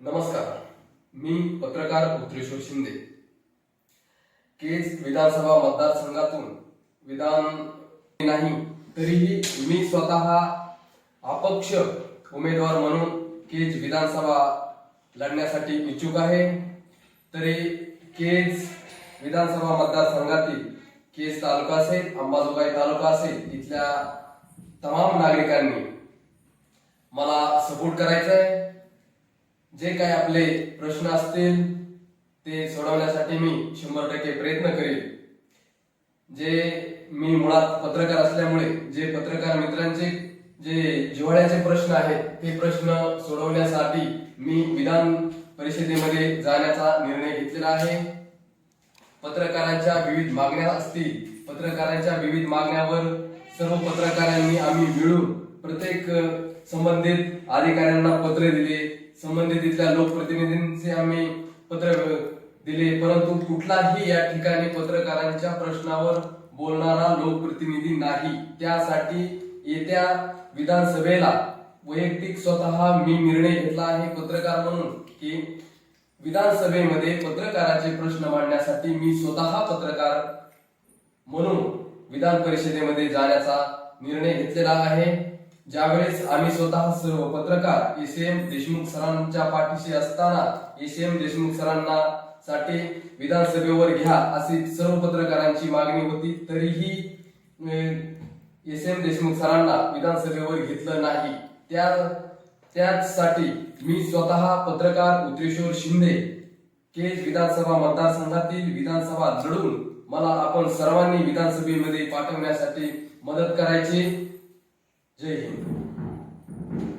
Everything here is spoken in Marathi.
नमस्कार. मी पत्रकार उत्रेश्वर शिंदे. केज विधानसभा मतदारसंघातून विधान नाही तरीही मी स्वतः अपक्ष उमेदवार म्हणून केज विधानसभा लढण्यासाठी इच्छुक आहे. तरी केज विधानसभा मतदारसंघातील केज तालुका असेल अंबाजोगाई तालुका असेल इथल्या तमाम नागरिकांनी मला सपोर्ट करायचा आहे जे काही आपले प्रश्न असतील ते सोडवण्यासाठी मी शंभर टक्के प्रयत्न करेल जे मी मुळात पत्रकार असल्यामुळे जे पत्रकार मित्रांचे जे जिव्हाळ्याचे प्रश्न आहेत ते प्रश्न सोडवण्यासाठी मी विधान परिषदेमध्ये जाण्याचा निर्णय घेतलेला आहे. पत्रकारांच्या विविध मागण्या असतील पत्रकारांच्या विविध मागण्यावर सर्व पत्रकारांनी आम्ही मिळून प्रत्येक संबंधित अधिकाऱ्यांना पत्र दिले संबंधित इथल्या लोकप्रतिनिधींचे आम्ही पत्र दिले परंतु कुठलाही या ठिकाणी पत्रकारांच्या प्रश्नावर बोलणारा लोकप्रतिनिधी नाही. त्यासाठी येत्या विधानसभेला वैयक्तिक स्वतः मी निर्णय घेतला आहे पत्रकार म्हणून की विधानसभेमध्ये पत्रकाराचे प्रश्न मांडण्यासाठी मी स्वतः पत्रकार म्हणून विधान परिषदेमध्ये जाण्याचा निर्णय घेतलेला आहे. ज्यावेळेस आम्ही स्वतः सर्व पत्रकार एस एम देशमुख सरांच्या पाठीशी असताना एस एम देशमुख सरांना साठी विधानसभेवर घ्या अशी सर्व पत्रकारांची मागणी होती. तरीही एस एम देशमुख सरांना विधानसभेवर घेतलं नाही. त्या त्याचसाठी मी स्वतः पत्रकार उत्रेश्वर शिंदे केज विधानसभा मतदारसंघातील विधानसभा लढून मला आपण सर्वांनी विधानसभेमध्ये पाठवण्यासाठी मदत करायची. 最近